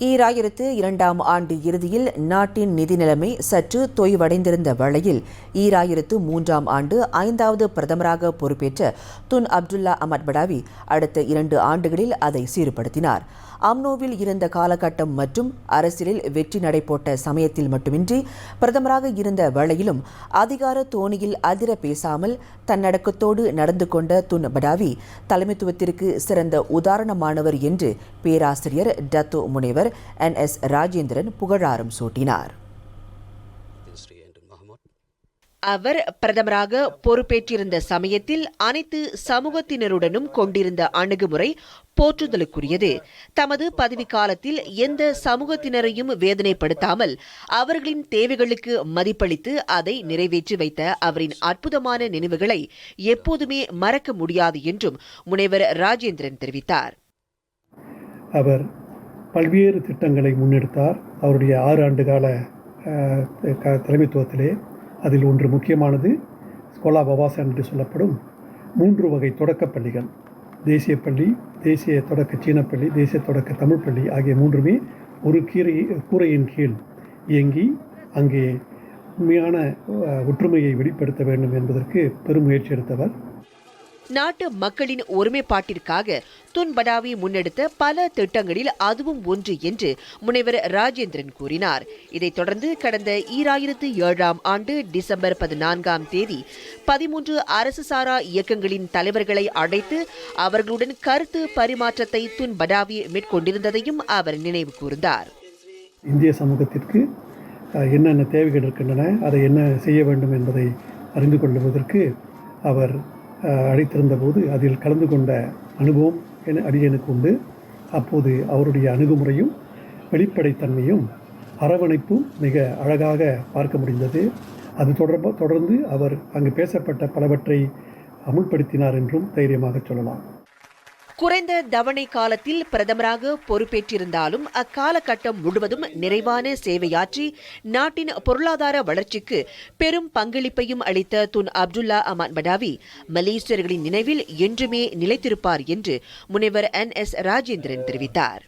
ஈராயிரத்து இரண்டாம் ஆண்டு இறுதியில் நாட்டின் நிதி நிலைமை சற்று தொய்வடைந்திருந்த வேளையில் ஈராயிரத்து மூன்றாம் ஆண்டு ஐந்தாவது பிரதமராக பொறுப்பேற்ற துன் அப்துல்லா அமத் படாவி அடுத்த இரண்டு ஆண்டுகளில் அதை சீர்படுத்தினார். அம்னோவில் இருந்த காலகட்டம் மற்றும் அரசியலில் வெற்றி நடைபோட்ட சமயத்தில் மட்டுமின்றி பிரதமராக இருந்த வேளையிலும் அதிகார தோணியில் அதிர பேசாமல் தன்னடக்கத்தோடு நடந்து கொண்ட துன் படாவி தலைமைத்துவத்திற்கு சிறந்த உதாரணமானவர் என்று பேராசிரியர் டத்தோ முனைவர் என் எஸ் ராஜேந்திரன் புகழாரம் சூட்டினார். அவர் பிரதமராக பொறுப்பேற்றிருந்த சமயத்தில் அனைத்து சமூகத்தினருடனும் கொண்டிருந்த அணுகுமுறை போற்றுதலுக்குரியது. தமது பதவிக்காலத்தில் எந்த சமூகத்தினரையும் வேதனைப்படுத்தாமல் அவர்களின் தேவைகளுக்கு மதிப்பளித்து அதை நிறைவேற்றி வைத்த அவரின் அற்புதமான நினைவுகளை எப்போதுமே மறக்க முடியாது என்றும் முனைவர் ராஜேந்திரன் தெரிவித்தார். அவர் பல்வேறு திட்டங்களை முன்னெடுத்தார். அவருடைய ஆறு ஆண்டு கால க- தலைமைத்துவத்திலே அதில் ஒன்று முக்கியமானது ஸ்கோலா பவாசன் என்று சொல்லப்படும் மூன்று வகை தொடக்கப் பள்ளிகள். தேசிய பள்ளி தேசிய தொடக்க சீனப்பள்ளி தேசிய தொடக்க தமிழ் பள்ளி ஆகிய மூன்றுமே ஒரு கீரை கூரையின் கீழ் இயங்கி அங்கே உண்மையான ஒற்றுமையை வெளிப்படுத்த வேண்டும் என்பதற்கு பெரும் முயற்சி எடுத்தவர். நாட்டு மக்களின் ஒருமைப்பாட்டிற்காக துன்படாவி முன்னெடுத்த பல திட்டங்களில் அதுவும் ஒன்று என்று முனைவர் ராஜேந்திரன் கூறினார். இதைத் தொடர்ந்து கடந்த ஈராயிரத்து ஏழாம் ஆண்டு டிசம்பர் பதினான்காம் தேதி பதிமூன்று அரசு சாரா இயக்கங்களின் தலைவர்களை அழைத்து அவர்களுடன் கருத்து பரிமாற்றத்தை துன்படாவி மேற்கொண்டிருந்ததையும் அவர் நினைவு கூர்ந்தார். இந்திய சமூகத்திற்கு என்னென்ன தேவைகள் இருக்கின்றன அதை என்ன செய்ய வேண்டும் என்பதை அறிந்து கொள்வதற்கு அவர் அழைத்திருந்த போது அதில் கலந்து கொண்ட அனுபவம் என அடியனுக்கு உண்டு. அப்போது அவருடைய அணுகுமுறையும் வெளிப்படைத்தன்மையும் அரவணைப்பும் மிக அழகாக பார்க்க முடிந்தது. அது தொடர்பாக தொடர்ந்து அவர் அங்கு பேசப்பட்ட பலவற்றை அமுல்படுத்தினார் என்றும் தைரியமாக சொல்லலாம். குறைந்த தவணை காலத்தில் பிரதமராக பொறுப்பேற்றிருந்தாலும் அக்காலகட்டம் முழுவதும் நிறைவான சேவையாற்றி நாட்டின் பொருளாதார வளர்ச்சிக்கு பெரும் பங்களிப்பையும் அளித்த துன் அப்துல்லா அமான் படாவி மலேசியர்களின் நினைவில் என்றுமே நிலைத்திருப்பார் என்று முனைவர் என் எஸ் ராஜேந்திரன் தெரிவித்தார்.